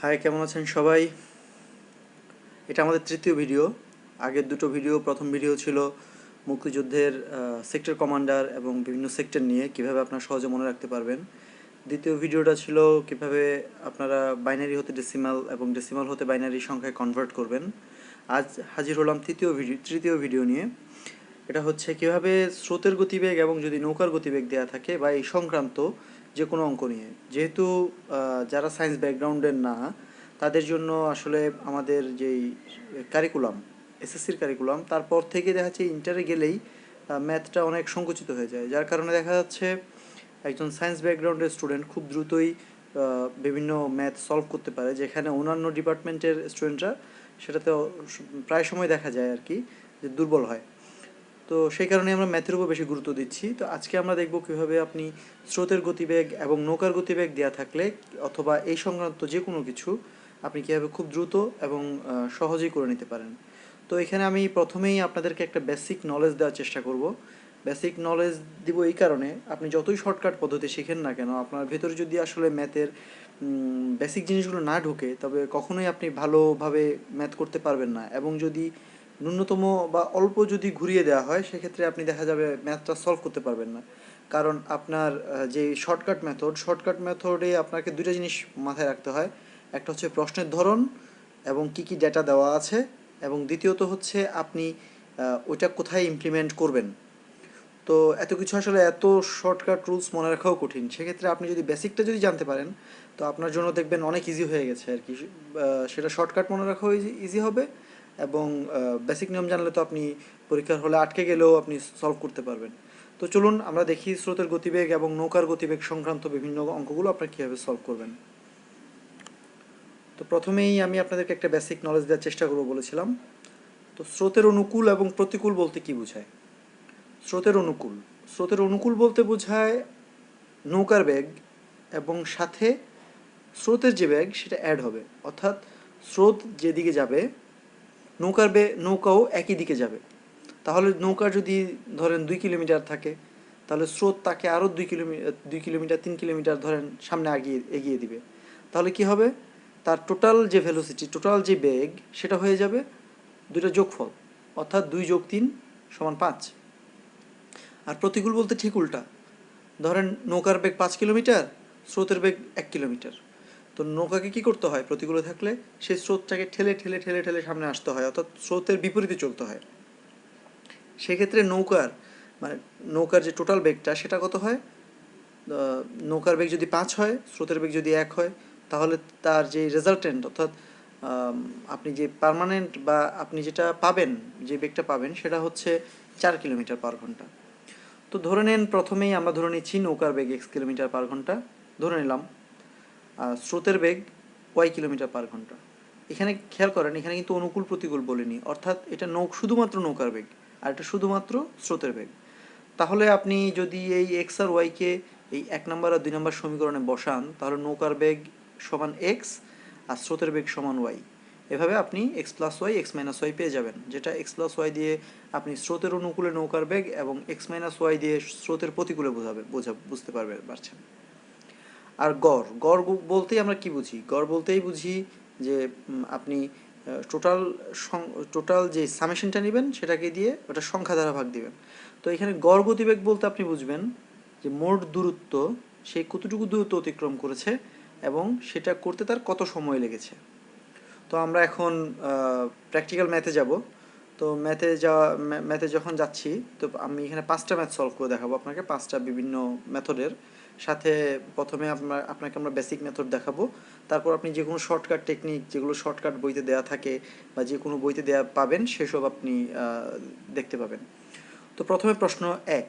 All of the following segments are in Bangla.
হাই কেমন আছেন সবাই? এটা আমাদের তৃতীয় ভিডিও আগের দুটো ভিডিও প্রথম ভিডিও ছিল মুক্তিযুদ্ধের সেক্টর কমান্ডার এবং বিভিন্ন সেক্টর নিয়ে, কীভাবে আপনারা সহজে মনে রাখতে পারবেন। দ্বিতীয় ভিডিওটা ছিল কীভাবে আপনারা বাইনারি হতে ডেসিমাল এবং ডেসিমাল হতে বাইনারি সংখ্যায় কনভার্ট করবেন। আজ হাজির হলাম তৃতীয় ভিডিও তৃতীয় ভিডিও নিয়ে। এটা হচ্ছে কীভাবে স্রোতের গতিবেগ এবং যদি নৌকার গতিবেগ দেওয়া থাকে বা এই সংক্রান্ত যে কোনো অঙ্ক নিয়ে। যেহেতু যারা সায়েন্স ব্যাকগ্রাউন্ডের না, তাদের জন্য আসলে আমাদের যেই কারিকুলাম এসএসসির কারিকুলাম তারপর থেকে দেখা যাচ্ছে ইন্টারে গেলেই ম্যাথটা অনেক সংকুচিত হয়ে যায়। যার কারণে দেখা যাচ্ছে একজন সায়েন্স ব্যাকগ্রাউন্ডের স্টুডেন্ট খুব দ্রুতই বিভিন্ন ম্যাথ সলভ করতে পারে, যেখানে অন্যান্য ডিপার্টমেন্টের স্টুডেন্টরা সেটাতে প্রায় সময় দেখা যায় আর কি, যে দুর্বল হয়। তো সেই কারণে আমরা ম্যাথের উপর বেশি গুরুত্ব দিচ্ছি। তো আজকে আমরা দেখব কীভাবে আপনি স্রোতের গতিবেগ এবং নৌকার গতিবেগ দেওয়া থাকলে অথবা এই সংক্রান্ত যে কোনো কিছু আপনি কীভাবে খুব দ্রুত এবং সহজেই করে নিতে পারেন। তো এখানে আমি প্রথমেই আপনাদেরকে একটা বেসিক নলেজ দেওয়ার চেষ্টা করব। বেসিক নলেজ দিব এই কারণে আপনি যতই শর্টকাট পদ্ধতি শিখেন না কেন, আপনার ভেতরে যদি আসলে ম্যাথের বেসিক জিনিসগুলো না ঢোকে, তবে কখনোই আপনি ভালোভাবে ম্যাথ করতে পারবেন না। এবং যদি ন্যূনতম বা অল্প যদি ঘুরিয়ে দেওয়া হয়, সেক্ষেত্রে আপনি দেখা যাবে ম্যাথটা সলভ করতে পারবেন না। কারণ আপনার যে শর্টকাট মেথড শর্টকাট মেথডে আপনাকে দুটো জিনিস মাথায় রাখতে হয়। একটা হচ্ছে প্রশ্নের ধরন এবং কি কি ডেটা দেওয়া আছে এবং দ্বিতীয়ত হচ্ছে আপনি ওইটা কোথায় ইমপ্লিমেন্ট করবেন। তো এত কিছু আসলে এত শর্টকাট রুলস মনে রাখাও কঠিন। সেক্ষেত্রে আপনি যদি বেসিকটা যদি জানতে পারেন, তো আপনার জন্য দেখবেন অনেক ইজি হয়ে গেছে আর কি। সেটা শর্টকাট মনে রাখাও ইজি হবে। এবং বেসিক নিয়ম জানলে তো আপনি পরীক্ষার হলে আটকে গেলেও আপনি সলভ করতে পারবেন। তো চলুন আমরা দেখি স্রোতের গতিবেগ এবং নৌকার গতিবেগ সংক্রান্ত বিভিন্ন অঙ্কগুলো আপনারা কীভাবে সলভ করবেন। তো প্রথমেই আমি আপনাদেরকে একটা বেসিক নলেজ দেওয়ার চেষ্টা করব বলেছিলাম। তো স্রোতের অনুকূল এবং প্রতিকূল বলতে কি বোঝায়? স্রোতের অনুকূল। স্রোতের অনুকূল বলতে বোঝায় নৌকার বেগ এবং সাথে স্রোতের যে ব্যাগ সেটা অ্যাড হবে। অর্থাৎ স্রোত যেদিকে যাবে নৌকার বে নৌকাও একই দিকে যাবে। তাহলে নৌকা যদি ধরেন দুই কিলোমিটার থাকে, তাহলে স্রোত তাকে আরও দুই কিলোমিটার দুই কিলোমিটার, তিন কিলোমিটার ধরেন সামনে আগিয়ে, এগিয়ে দিবে। তাহলে কি হবে? তার টোটাল যে ভেলোসিটি টোটাল যে বেগ, সেটা হয়ে যাবে দুইটা যোগফল, অর্থাৎ দুই যোগ তিন সমান পাঁচ। আর প্রতিকূল বলতে ঠিক উল্টা। ধরেন নৌকার বেগ পাঁচ কিলোমিটার, স্রোতের বেগ এক কিলোমিটার। তো নৌকাকে কি করতে হয়? প্রতিকূলে থাকলে সেই স্রোতটাকে ঠেলে ঠেলে ঠেলে ঠেলে সামনে আসতে হয়, অর্থাৎ স্রোতের বিপরীতে চলতে হয়। সেক্ষেত্রে নৌকার মানে নৌকার যে টোটাল বেগটা, সেটা কত হয়? নৌকার বেগ যদি পাঁচ হয়, স্রোতের বেগ যদি এক হয়, তাহলে তার যে রেজাল্টেন্ট অর্থাৎ আপনি যে পার্মানেন্ট বা আপনি যেটা পাবেন, যে বেগটা পাবেন, সেটা হচ্ছে চার কিলোমিটার পার ঘণ্টা। তো ধরে নেন প্রথমেই আমরা ধরে নিচ্ছি নৌকার বেগ এক্স কিলোমিটার পার ঘণ্টা। ধরে নিলাম স্রোতের বেগ ওয়াই কিলোমিটার পার ঘণ্টা। এখানে খেয়াল করেন, এখানে কিন্তু অনুকূল প্রতিকূল বলিনি। অর্থাৎ এটা নৌ শুধুমাত্র নৌকার বেগ, আর এটা শুধুমাত্র স্রোতের বেগ। তাহলে আপনি যদি এই এক্স আর ওয়াইকে এই এক নম্বর আর দুই নম্বর সমীকরণে বসান, তাহলে নৌকার বেগ সমান এক্স আর স্রোতের বেগ সমান ওয়াই এভাবে আপনি x plus y x minus y পেয়ে যাবেন, যেটা এক্স প্লাস ওয়াই দিয়ে আপনি স্রোতের অনুকূলে নৌকার বেগ এবং এক্স মাইনাস ওয়াই দিয়ে স্রোতের প্রতিকূলে বোঝাবে, বোঝা, বুঝতে পারবে, পারছেন। আর গড়। গড় বলতেই আমরা কি বুঝি? গড় বলতেই বুঝি যে আপনি টোটাল টোটাল যে সামেশনটা নেবেন সেটাকে দিয়ে ওটা সংখ্যা দ্বারা ভাগ দিবেন। তো এখানে গড় গতিবেগ বলতে আপনি বুঝবেন যে মোট দূরত্ব সে কতটুকু দূরত্ব অতিক্রম করেছে এবং সেটা করতে তার কত সময় লেগেছে। তো আমরা এখন প্র্যাকটিক্যাল ম্যাথে যাব। তো ম্যাথে যাওয়া ম্যাথে যখন যাচ্ছি, তো আমি এখানে পাঁচটা ম্যাথ সলভ করে দেখাবো আপনাকে, পাঁচটা বিভিন্ন মেথডের সাথে প্রথমে আপনার আপনাকে আমরা বেসিক মেথড দেখাবো। তারপর আপনি যে কোনো শর্টকাট টেকনিক যেগুলো শর্টকাট বইতে দেওয়া থাকে বা যে কোনো বইতে দেয়া পাবেন, সেসব আপনি দেখতে পাবেন। তো প্রথমে প্রশ্ন এক,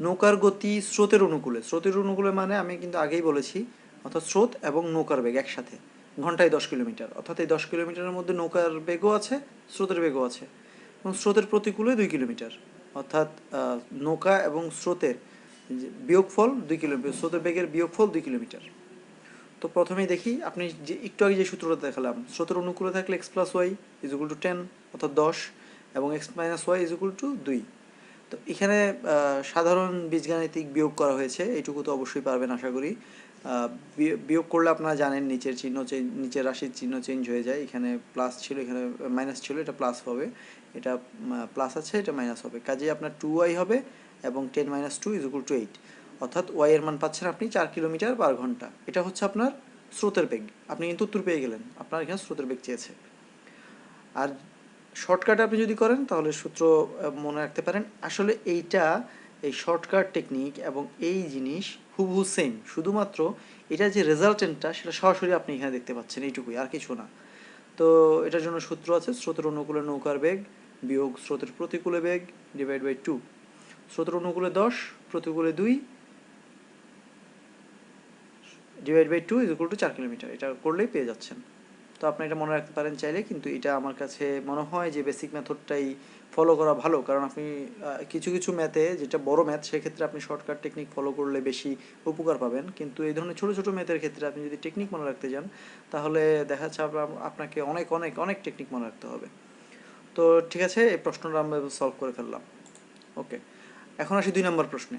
নৌকার গতি স্রোতের অনুকূলে। স্রোতের অনুকূলে মানে আমি কিন্তু আগেই বলেছি, অর্থাৎ স্রোত এবং নৌকার বেগ একসাথে, ঘন্টায় দশ কিলোমিটার। অর্থাৎ এই দশ কিলোমিটারের মধ্যে নৌকার বেগও আছে, স্রোতের বেগও আছে। এবং স্রোতের প্রতিকূলে দুই কিলোমিটার। অর্থাৎ নৌকা এবং স্রোতের বিয়োগফল দুই কিলোমিটার স্রোতের বেগের বিয়োগফল দুই কিলোমিটার। তো প্রথমেই দেখি, আপনি যে, একটু আগে যে সূত্রটা দেখালাম, স্রোতের অনুকূলে থাকলে x plus y is equal to ten অর্থাৎ দশ, এবং x minus y is equal to দুই। তো এখানে সাধারণ বীজগাণিতিক বিয়োগ করা হয়েছে, এইটুকু তো অবশ্যই পারবেন আশা করি। বিয়- বিয়োগ করলে আপনারা জানেন নিচের চিহ্ন চেঞ্জ নিচের রাশির চিহ্ন চেঞ্জ হয়ে যায়। এখানে প্লাস ছিল, এখানে মাইনাস ছিল, এটা প্লাস হবে। এটা প্লাস আছে, এটা মাইনাস হবে। কাজেই আপনার টু ওয়াই হবে এবং ten minus two is equal to eight অর্থাৎ ওয়াই এর মান পাচ্ছেন আপনি চার কিলোমিটার পার ঘণ্টা। এটা হচ্ছে আপনার স্রোতের বেগ। আপনি কিন্তু উত্তর পেয়ে গেলেন। আপনার এখানে স্রোতের বেগ চেয়েছে। আর শর্টকাট আপনি যদি করেন, তাহলে সূত্র মনে রাখতে পারেন, আসলে এইটা, এই শর্টকাট টেকনিক এবং এই জিনিস হুবহু সেম শুধুমাত্র এটা যে রেজাল্টেন্টটা সেটা সরাসরি আপনি এখানে দেখতে পাচ্ছেন, এইটুকুই, আর কিছু না। তো এটার জন্য সূত্র আছে, স্রোতের অনুকূলে নৌকার বেগ বিয়োগ স্রোতের প্রতিকূলে বেগ ডিভাইড বাই টু স্রোতের অনুকূলে দশ, প্রতিকূলে দুই divide by two is two চার কিলোমিটার। এটা করলেই পেয়ে যাচ্ছেন। তো আপনি এটা মনে রাখতে পারেন চাইলে, কিন্তু এটা আমার কাছে মনে হয় যে বেসিক মেথডটাই ফলো করা ভালো। কারণ আপনি কিছু কিছু ম্যাথে যেটা বড় ম্যাথ সেক্ষেত্রে আপনি শর্টকাট টেকনিক ফলো করলে বেশি উপকার পাবেন। কিন্তু এই ধরনের ছোটো ছোটো ম্যাথের ক্ষেত্রে আপনি যদি টেকনিক মনে রাখতে যান, তাহলে দেখা যাচ্ছে আপনাকে অনেক অনেক অনেক টেকনিক মনে রাখতে হবে। তো ঠিক আছে, এই প্রশ্নটা আমরা সলভ করে ফেললাম। ওকে এখন আসি দুই নম্বর প্রশ্নে।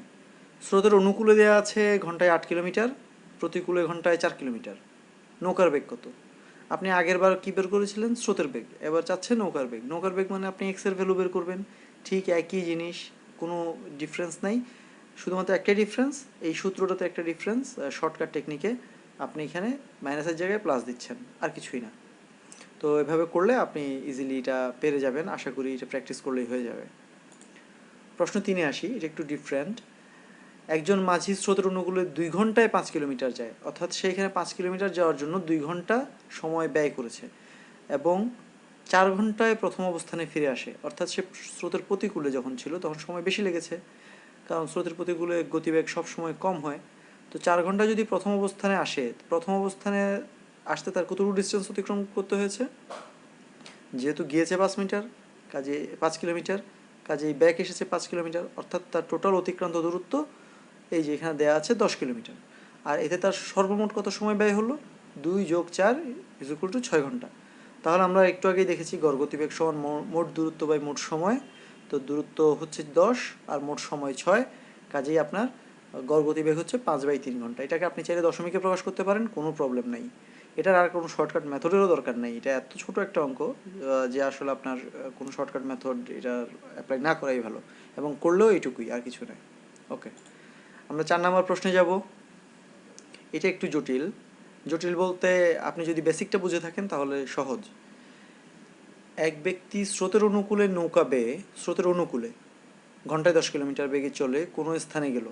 স্রোতের অনুকূলে দেওয়া আছে ঘন্টায় আট কিলোমিটার, প্রতিকূলে ঘন্টায় চার কিলোমিটার। নৌকার বেগ কত? আপনি আগের বার কী বের করেছিলেন? স্রোতের বেগ। এবার চাচ্ছে নৌকার বেগ। নৌকার বেগ মানে আপনি এক্সের ভ্যালু বের করবেন। ঠিক একই জিনিস, কোনো ডিফারেন্স নাই। শুধুমাত্র একটাই ডিফারেন্স এই সূত্রটাতে একটা ডিফারেন্স শর্টকাট টেকনিকে আপনি এখানে মাইনাসের জায়গায় প্লাস দিচ্ছেন। আর কিছুই না। তো এভাবে করলে আপনি ইজিলি এটা পেরে যাবেন। আশা করি এটা প্র্যাকটিস করলেই হয়ে যাবে। প্রশ্ন তিনে আসি, এটা একটু ডিফারেন্ট একজন মাঝি স্রোতের অনুকূলে দুই ঘন্টায় পাঁচ কিলোমিটার যায়, অর্থাৎ সেইখানে পাঁচ কিলোমিটার যাওয়ার জন্য দুই ঘণ্টা সময় ব্যয় করেছে এবং চার ঘন্টায় প্রথম অবস্থানে ফিরে আসে। অর্থাৎ সে স্রোতের প্রতিকূলে যখন ছিল, তখন সময় বেশি লেগেছে, কারণ স্রোতের প্রতিকূলে গতিবেগ সব সময় কম হয়। তো চার ঘণ্টা যদি প্রথম অবস্থানে আসে, প্রথম অবস্থানে আসতে তার কতটুকু ডিস্টেন্স অতিক্রম করতে হয়েছে? যেহেতু গিয়েছে পাঁচ মিটার, কাজে পাঁচ কিলোমিটার কাজেই ব্যাক এসেছে পাঁচ কিলোমিটার, অর্থাৎ তার টোটাল অতিক্রান্ত দূরত্ব এই যে এখানে দেওয়া আছে দশ কিলোমিটার। আর এতে তার সর্বমোট কত সময় ব্যয় হলো? দুই যোগ চার ইজ ইকুয়াল টু ছয় ঘণ্টা। তাহলে আমরা একটু আগেই দেখেছি গড়গতিবেগ সমান মোট দূরত্ব বাই মোট সময়। তো দূরত্ব হচ্ছে দশ আর মোট সময় ছয়, কাজেই আপনার গড়গতিবেগ হচ্ছে পাঁচ বাই তিন ঘণ্টা। এটাকে আপনি চাইলে দশমিকে প্রকাশ করতে পারেন, কোনো প্রবলেম নাই। এটার আর কোনো শর্টকাট মেথডেরও দরকার নেই। এটা এত ছোট একটা অঙ্ক যে আসলে আপনার কোনো শর্টকাট মেথড এটার অ্যাপ্লাই না করাই ভালো। এবং করলেও এইটুকুই, আর কিছু নাই। ওকে আমরা চার নম্বর প্রশ্নে যাব। এটা একটু জটিল। জটিল বলতে আপনি যদি বেসিকটা বুঝে থাকেন তাহলে সহজ। এক ব্যক্তি স্রোতের অনুকূলে নৌকা বেয়ে, স্রোতের অনুকূলে, ঘন্টায় দশ কিলোমিটার বেগে চলে কোনো স্থানে গেল।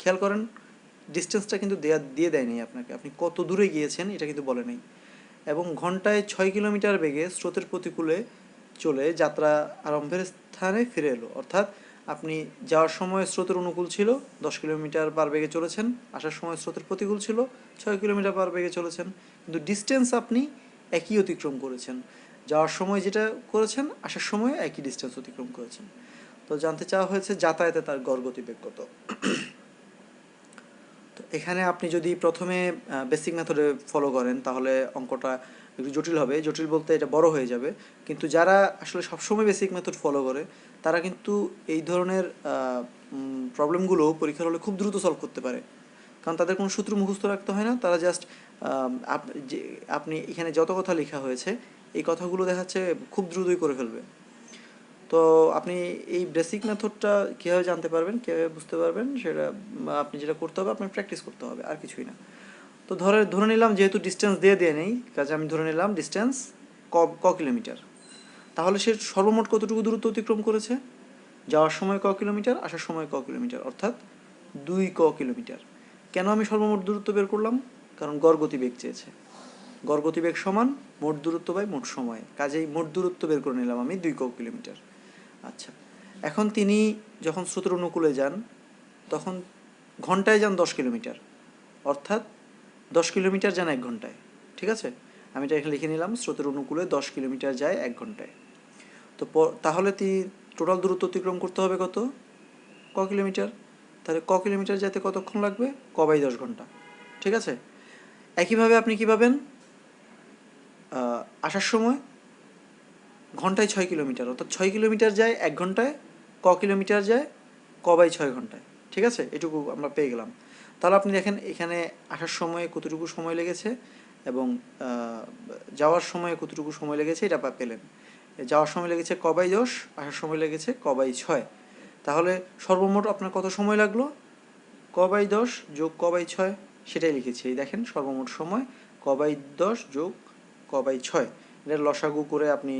খেয়াল করেন ডিস্টেন্সটা কিন্তু দেয়া, দিয়ে দেয়নি আপনাকে। আপনি কত দূরে গিয়েছেন এটা কিন্তু বলে নেই। এবং ঘন্টায় ছয় কিলোমিটার বেগে স্রোতের প্রতিকূলে চলে যাত্রা আরম্ভের স্থানে ফিরে এলো। অর্থাৎ আপনি যাওয়ার সময় স্রোতের অনুকূল ছিল, দশ কিলোমিটার পার বেগে চলেছেন, আসার সময় স্রোতের প্রতিকূল ছিল, ছয় কিলোমিটার পার বেগে চলেছেন। কিন্তু ডিস্টেন্স আপনি একই অতিক্রম করেছেন। যাওয়ার সময় যেটা করেছেন, আসার সময় একই ডিস্টেন্স অতিক্রম করেছেন। তো জানতে চাওয়া হয়েছে যাতায়াতে তার গড় গতিবেগ কত। তো এখানে আপনি যদি প্রথমে বেসিক মেথডে ফলো করেন, তাহলে অঙ্কটা একটু জটিল হবে। জটিল বলতে এটা বড় হয়ে যাবে। কিন্তু যারা আসলে সবসময় বেসিক মেথড ফলো করে, তারা কিন্তু এই ধরনের প্রবলেমগুলো পরীক্ষার হলে খুব দ্রুত সলভ করতে পারে। কারণ তাদের কোনো সূত্র মুখস্থ রাখতে হয় না। তারা জাস্ট আপনি এখানে যত কথা লেখা হয়েছে, এই কথাগুলো দেখাচ্ছে খুব দ্রুতই করে ফেলবে। তো আপনি এই বেসিক মেথডটা কীভাবে জানতে পারবেন, কীভাবে বুঝতে পারবেন সেটা আপনি যেটা করতে হবে, আপনার প্র্যাকটিস করতে হবে, আর কিছুই না। তো ধরে ধরে নিলাম যেহেতু ডিস্টেন্স দিয়ে দিয়ে নেই, কাজে আমি ধরে নিলাম ডিস্টেন্স ক ক কিলোমিটার তাহলে সে সর্বমোট কতটুকু দূরত্ব অতিক্রম করেছে? যাওয়ার সময় ক কিলোমিটার আসার সময় ক কিলোমিটার অর্থাৎ দুই ক কিলোমিটার কেন আমি সর্বমোট দূরত্ব বের করলাম? কারণ গড় গতিবেগ চেয়েছে। গড় গতিবেগ সমান মোট দূরত্ব বাই মোট সময়। কাজেই মোট দূরত্ব বের করে নিলাম আমি দুই ক কিলোমিটার আচ্ছা। এখন তিনি যখন স্রোতের অনুকূলে যান, তখন ঘন্টায় যান দশ কিলোমিটার। অর্থাৎ দশ কিলোমিটার যান এক ঘন্টায়। ঠিক আছে? আমি এটা এখানে লিখে নিলাম, স্রোতের অনুকূলে দশ কিলোমিটার যায় এক ঘন্টায়। তো তাহলে তিনি টোটাল দূরত্ব অতিক্রম করতে হবে কত? ক কিলোমিটার? তাহলে ক কিলোমিটার যেতে কতক্ষণ লাগবে? ক বাই দশ ঘণ্টা। ঠিক আছে? একইভাবে আপনি কী পাবেন আসার সময় ঘন্টায় ছয় কিলোমিটার, অর্থাৎ ছয় কিলোমিটার যায়, এক ঘন্টায়, ক কিলোমিটার যায়, ক বাই ছয় ঘন্টায়। ঠিক আছে? এটুকু আমরা পেয়ে গেলাম। তাহলে আপনি দেখেন, এখানে আসার সময়ে কতটুকু সময় লেগেছে এবং যাওয়ার সময় কতটুকু সময় লেগেছে, এটা পেলেন। যাওয়ার সময় লেগেছে কবাই দশ, আসার সময় লেগেছে কবাই ছয়। তাহলে সর্বমোট আপনার কত সময় লাগল? কবাই দশ যোগ কবাই ছয়, সেটাই লিখেছি। এই দেখেন, সর্বমোট সময় কবাই দশ যোগ কবাই ছয়। এটা লসাগু করে আপনি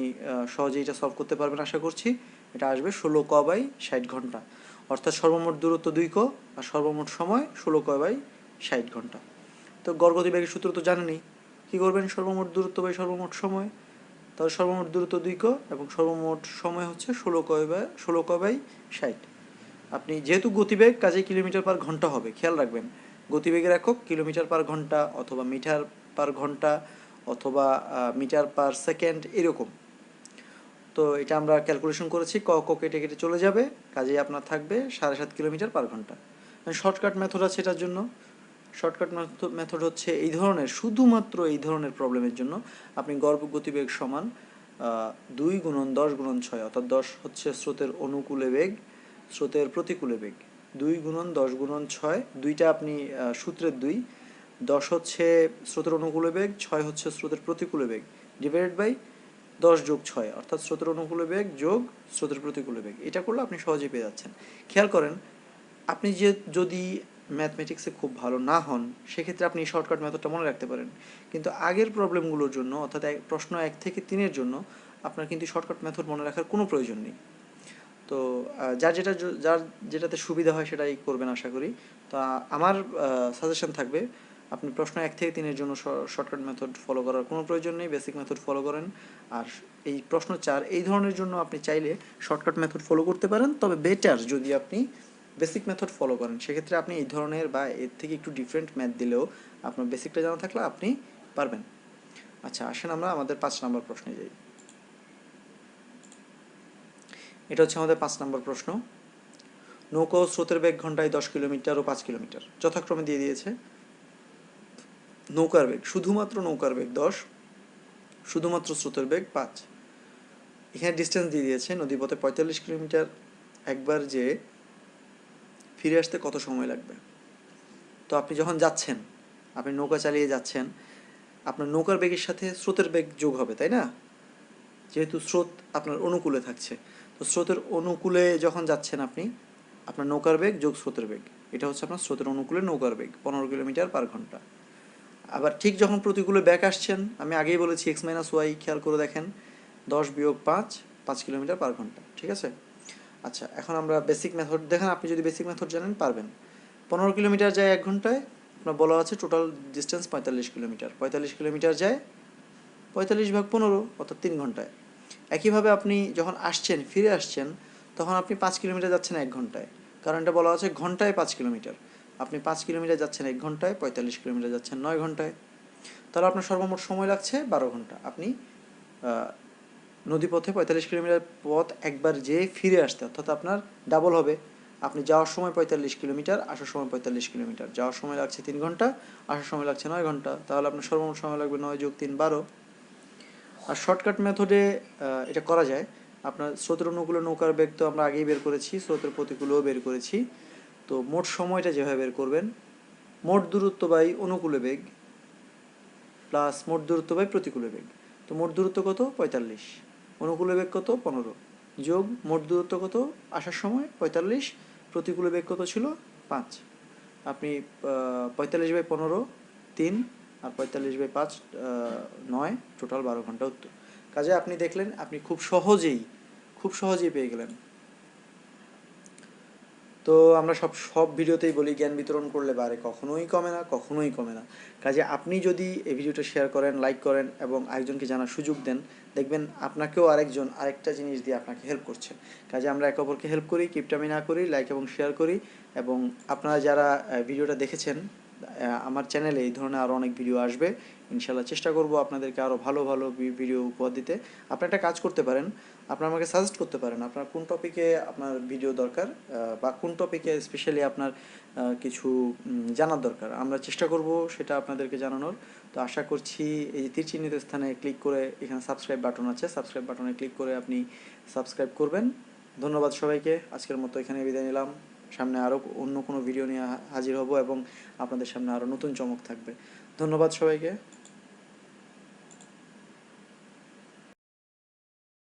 সহজেই এটা সলভ করতে পারবেন আশা করছি। এটা আসবে ষোলো ক বাই ষাট ঘণ্টা। অর্থাৎ সর্বমোট দূরত্ব দুই ক আর সর্বমোট সময় ষোলো ক বাই ষাট ঘণ্টা। তো গড়গতিবেগের সূত্র তো জানেনই। কী করবেন? সর্বমোট দূরত্ব বাই সর্বমোট সময়। তাহলে সর্বমোট দূরত্ব দুই ক এবং সর্বমোট সময় হচ্ছে ষোলো ক বাই, ষোলো ক বাই ষাট। আপনি যেহেতু গতিবেগ, কাজে কিলোমিটার পার ঘণ্টা হবে। খেয়াল রাখবেন। গতিবেগের একক কিলোমিটার পার ঘণ্টা অথবা মিটার পার ঘণ্টা অথবা মিটার পার সেকেন্ড এরকম। তো এটা আমরা ক্যালকুলেশন করেছি, ক ক কেটে কেটে চলে যাবে, কাজেই আপনার থাকবে সাড়ে সাত কিলোমিটার পার ঘণ্টা। শর্টকাট মেথড আছে এটার জন্য। শর্টকাট মেথড হচ্ছে এই ধরনের, শুধুমাত্র এই ধরনের প্রবলেমের জন্য আপনি গর্ভ গতিবেগ সমান দুই গুণন দশ গুণন ছয়, অর্থাৎ দশ হচ্ছে স্রোতের অনুকূলে বেগ, স্রোতের প্রতিকূলে বেগ। দুই গুণন দশ গুণন ছয়, দুইটা আপনি সূত্রের দুই দশ হচ্ছে স্রোতের অনুকূলে বেগ, ছয় হচ্ছে স্রোতের প্রতিকূলে বেগ ডিভাইডেড বাই দশ যোগ ছয়, অর্থাৎ স্রোতের অনুকূলে বেগ যোগ স্রোতের প্রতিকূলে বেগ। এটা করলে আপনি সহজেই পেয়ে যাচ্ছেন। খেয়াল করেন, আপনি যে, যদি ম্যাথমেটিক্সে খুব ভালো না হন, সেক্ষেত্রে আপনি শর্টকাট মেথডটা মনে রাখতে পারেন। কিন্তু আগের প্রবলেমগুলোর জন্য, অর্থাৎ এক- প্রশ্ন এক থেকে তিনের জন্য, আপনার কিন্তু শর্টকাট মেথড মনে রাখার কোনো প্রয়োজন নেই। তো যার যেটা যার যেটাতে সুবিধা হয় সেটাই করবেন আশা করি। তো আমার সাজেশন থাকবে আপনি প্রশ্ন এক থেকে তিনের জন্য শর্টকাট মেথড ফলো করার কোনো প্রয়োজন নেই বেসিক মেথড ফলো করেন। আর এই প্রশ্ন চার, এই ধরনের জন্য আপনি চাইলে শর্টকাট মেথড ফলো করতে পারেন, তবে বেটার যদি আপনি বেসিক মেথড ফলো করেন। সেক্ষেত্রে আপনি এই ধরনের বা এর থেকে একটু ডিফারেন্ট ম্যাথ দিলেও আপনার বেসিকটা জানা থাকলে আপনি পারবেন। আচ্ছা আসেন আমরা আমাদের পাঁচ নম্বর প্রশ্নে যাই। এটা হচ্ছে আমাদের পাঁচ নম্বর প্রশ্ন। নৌকা ও স্রোতের বেগ ঘন্টায় দশ কিলোমিটার ও পাঁচ কিলোমিটার। যথাক্রমে দিয়ে দিয়েছে। নৌকার বেগ, শুধুমাত্র নৌকার বেগ দশ, শুধুমাত্র স্রোতের বেগ পাঁচ। এখানে ডিস্টেন্স দিয়ে দিয়েছে, নদীপথে পঁয়তাল্লিশ কিলোমিটার। একবার যে ফিরে আসতে কত সময় লাগবে? তো আপনি যখন যাচ্ছেন, আপনি নৌকা চালিয়ে যাচ্ছেন, আপনার নৌকার বেগের সাথে স্রোতের বেগ যোগ হবে, তাই না? যেহেতু স্রোত আপনার অনুকূলে থাকছে। তো স্রোতের অনুকূলে যখন যাচ্ছেন আপনি, আপনার নৌকার বেগ যোগ স্রোতের বেগ। এটা হচ্ছে আপনার স্রোতের অনুকূলে নৌকার বেগ, পনেরো কিলোমিটার পার ঘণ্টা। আবার ঠিক যখন প্রতিকূলে ব্যাক আসছেন, আমি আগেই বলেছি এক্স মাইনাস ওয়াই খেয়াল করে দেখেন, দশ বিয়োগ পাঁচ পাঁচ কিলোমিটার পার ঘণ্টা, ঠিক আছে? আচ্ছা এখন আমরা বেসিক মেথড দেখেন আপনি যদি বেসিক মেথড জানেন, পারবেন। পনেরো কিলোমিটার যায় এক ঘন্টায়, আপনার বলা আছে টোটাল ডিস্টেন্স পঁয়তাল্লিশ কিলোমিটার। পঁয়তাল্লিশ কিলোমিটার যায়, পঁয়তাল্লিশ ভাগ পনেরো, অর্থাৎ তিন ঘন্টায়। একইভাবে আপনি যখন আসছেন, ফিরে আসছেন, তখন আপনি পাঁচ কিলোমিটার যাচ্ছেন এক ঘন্টায়। কারণ এটা বলা আছে ঘন্টায় পাঁচ কিলোমিটার। আপনি পাঁচ কিলোমিটার যাচ্ছেন এক ঘন্টায়, পঁয়তাল্লিশ কিলোমিটার যাচ্ছেন নয় ঘন্টায়। তাহলে আপনার সর্বমোট সময় লাগছে বারো ঘণ্টা। আপনি নদীপথে পঁয়তাল্লিশ কিলোমিটার পথ একবার যেয়ে ফিরে আসতে, অর্থাৎ আপনার ডাবল হবে। আপনি যাওয়ার সময় পঁয়তাল্লিশ কিলোমিটার, আসার সময় পঁয়তাল্লিশ কিলোমিটার। যাওয়ার সময় লাগছে তিন ঘণ্টা, আসার সময় লাগছে নয় ঘণ্টা। তাহলে আপনার সর্বমোট সময় লাগবে নয় যোগ তিন, বারো। আর শর্টকাট মেথডে এটা করা যায়। আপনার স্রোতের অনুকূলে নৌকার বেগ তো আমরা আগেই বের করেছি, স্রোতের প্রতিকূলেও বের করেছি। তো মোট সময়টা যেভাবে বের করবেন, মোট দূরত্ব বাই অনুকূলে বেগ প্লাস মোট দূরত্ব বাই প্রতিকূলে বেগ। তো মোট দূরত্ব কত? পঁয়তাল্লিশ। অনুকূলে বেগ কত? পনেরো। যোগ মোট দূরত্ব কত? আসার সময় পঁয়তাল্লিশ। প্রতিকূলে বেগ কত ছিল? পাঁচ। আপনি পঁয়তাল্লিশ বাই পনেরো, তিন আর পঁয়তাল্লিশ বাই পাঁচ নয় টোটাল বারো ঘণ্টা উত্তর। কাজে আপনি দেখলেন, আপনি খুব সহজেই খুব সহজেই পেয়ে গেলেন। তো আমরা সব সব ভিডিওতেই বলি, জ্ঞান বিতরণ করলে বাড়ে কখনোই কমে না, কখনোই কমে না। কাজে আপনি যদি এই ভিডিওটা শেয়ার করেন লাইক করেন এবং আরেকজনকে জানার সুযোগ দেন, দেখবেন আপনাকেও আরেকজন, আরেকটা জিনিস দিয়ে আপনাকে হেল্প করছে। কাজে আমরা একে অপরকে হেল্প করি কিপটামি না করি লাইক এবং শেয়ার করি এবং আপনারা যারা ভিডিওটা দেখেছেন আমার চ্যানেলে এই ধরনের আরও অনেক ভিডিও আসবে। ইনশাল্লাহ চেষ্টা করব আপনাদেরকে আরও ভালো ভালো ভিডিও উপহার দিতে। আপনি একটা কাজ করতে পারেন আপনারা আমাকে সাজেস্ট করতে পারেন, আপনার কোন টপিকে আপনার ভিডিও দরকার বা কোন টপিকে স্পেশালি আপনার কিছু জানার দরকার। আমরা চেষ্টা করব সেটা আপনাদেরকে জানানোর। তো আশা করছি এই যে তীর চিহ্নিত স্থানে ক্লিক করে এখানে সাবস্ক্রাইব বাটন আছে সাবস্ক্রাইব বাটনে ক্লিক করে আপনি সাবস্ক্রাইব করবেন। ধন্যবাদ সবাইকে। আজকের মতো এখানে বিদায় নিলাম। সামনে আরও অন্য কোনো ভিডিও নিয়ে হাজির হব এবং আপনাদের সামনে আরও নতুন চমক থাকবে। ধন্যবাদ সবাইকে।